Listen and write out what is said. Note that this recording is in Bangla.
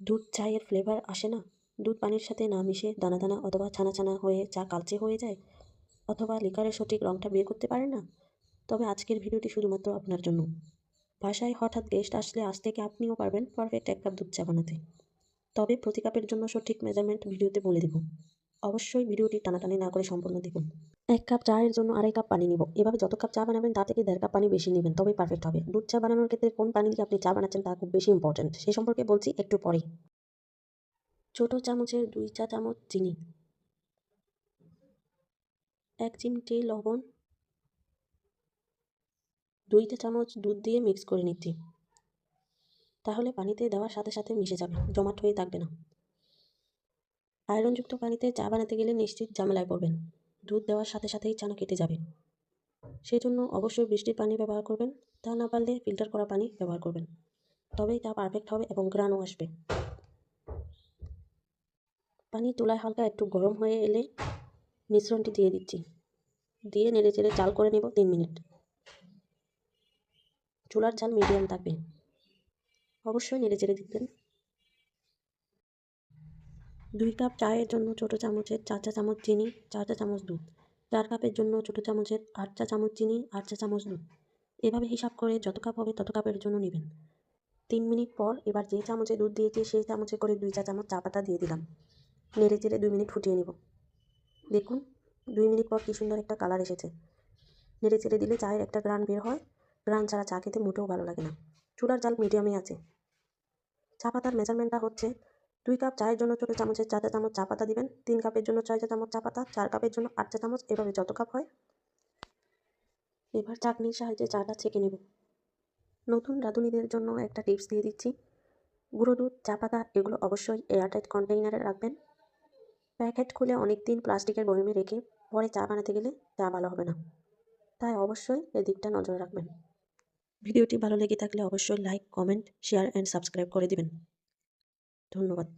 দুধ, চায়ের ফ্লেভার আসে না। দুধ পানির সাথে না মিশে দানা দানা অথবা ছানা ছানা হয়ে চা কালচে হয়ে যায় অথবা লিকারের সঠিক রঙটা বের করতে পারে না। তবে আজকের ভিডিওটি শুধুমাত্র আপনার জন্য। বাসায় হঠাৎ গেস্ট আসলে, আজ থেকে আপনিও পারবেন পারফেক্ট এক কাপ দুধ চা বানাতে। তবে প্রতি কাপের জন্য সঠিক মেজারমেন্ট ভিডিওতে বলে দেব। অবশ্যই ভিডিওটি টানাটানি না করে সম্পূর্ণ দেখুন। এক কাপ চায়ের জন্য আড়াই কাপ পানি নিব। এভাবে যত কাপ চা বানাবেন তা থেকে দেড় কাপ পানি বেশি নেবেন, তবেই পারফেক্ট হবে। দুধ চা বানানোর ক্ষেত্রে কোন পানি দিয়ে আপনি চা বানাচ্ছেন তা খুব বেশি ইম্পর্ট্যান্ট সেই সম্পর্কে বলছি একটু পরেই। ছোটো চামচের দুই চা চামচ চিনি। এক চিমটি লবণ। দুইটা চামচ দুধ দিয়ে মিক্স করে নিচ্ছি। তাহলে পানিতে দেওয়ার সাথে সাথে মিশে যাবে। জমাট হয়ে থাকবে না। আয়রনযুক্ত পানিতে চা বানাতে গেলে নিশ্চিত ঝামেলায় পড়বেন। দুধ দেওয়ার সাথে সাথেই চানা কেটে যাবে। সেই জন্য অবশ্যই বৃষ্টির পানি ব্যবহার করবেন, তা না পারলে ফিল্টার করা পানি ব্যবহার করবেন। তবেই তা পারফেক্ট হবে এবং গ্রানও আসবে। পানি তুলায় হালকা একটু গরম হয়ে এলে মিশ্রণটি দিয়ে দিচ্ছি। দিয়ে নেড়ে চেড়ে চাল করে নেব তিন মিনিট। চুলার জাল মিডিয়াম থাকবে। অবশ্যই নেড়ে চেড়ে দিবেন। দুই কাপ চায়ের জন্য ছোটো চামচের চার চা চামচ চিনি, চার চা চামচ দুধ। চার কাপের জন্য ছোটো চামচের আট চা চামচ চিনি, আট চা চামচ দুধ। এভাবে হিসাব করে যত কাপ হবে তত কাপের জন্য নেবেন। তিন মিনিট পর এবার যে চামচে দুধ দিয়েছি, সেই চামচে করে দুই চা চামচ চা পাতা দিয়ে দিলাম। নেড়ে চেড়ে দুই মিনিট ফুটিয়ে নেব। দেখুন, দুই মিনিট পর কী সুন্দর একটা কালার এসেছে। নেড়ে চেড়ে দিলে চায়ের একটা গ্রান বের হয়। গ্রান ছাড়া চা খেতে মোটেও ভালো লাগে না। চুলার জাল মিডিয়ামে আছে। চা পাতার মেজারমেন্টটা হচ্ছে দুই কাপ চায়ের জন্য ছোটো চামচের চার চা চামচ চা পাতা দিবেন। তিন কাপের জন্য ছয় চা চামচ চা পাতা, চার কাপের জন্য আট চা চামচ, এভাবে যত কাপ হয়। এবার চাকনির সাহায্যে চাটা ছেঁকে নেব। নতুন রাঁধুনিদের জন্য একটা টিপস দিয়ে দিচ্ছি। গুঁড়ো দুধ, চা পাতা, এগুলো অবশ্যই এয়ারটাইট কন্টেইনারে রাখবেন। প্যাকেট খুলে অনেক দিন প্লাস্টিকের বয়মে রেখে পরে চা বানাতে গেলে চা ভালো হবে না। তাই অবশ্যই এদিকটা নজর রাখবেন। ভিডিওটি ভালো লেগে থাকলে অবশ্যই like, comment, share, and subscribe করে দিবেন। ধন্যবাদ।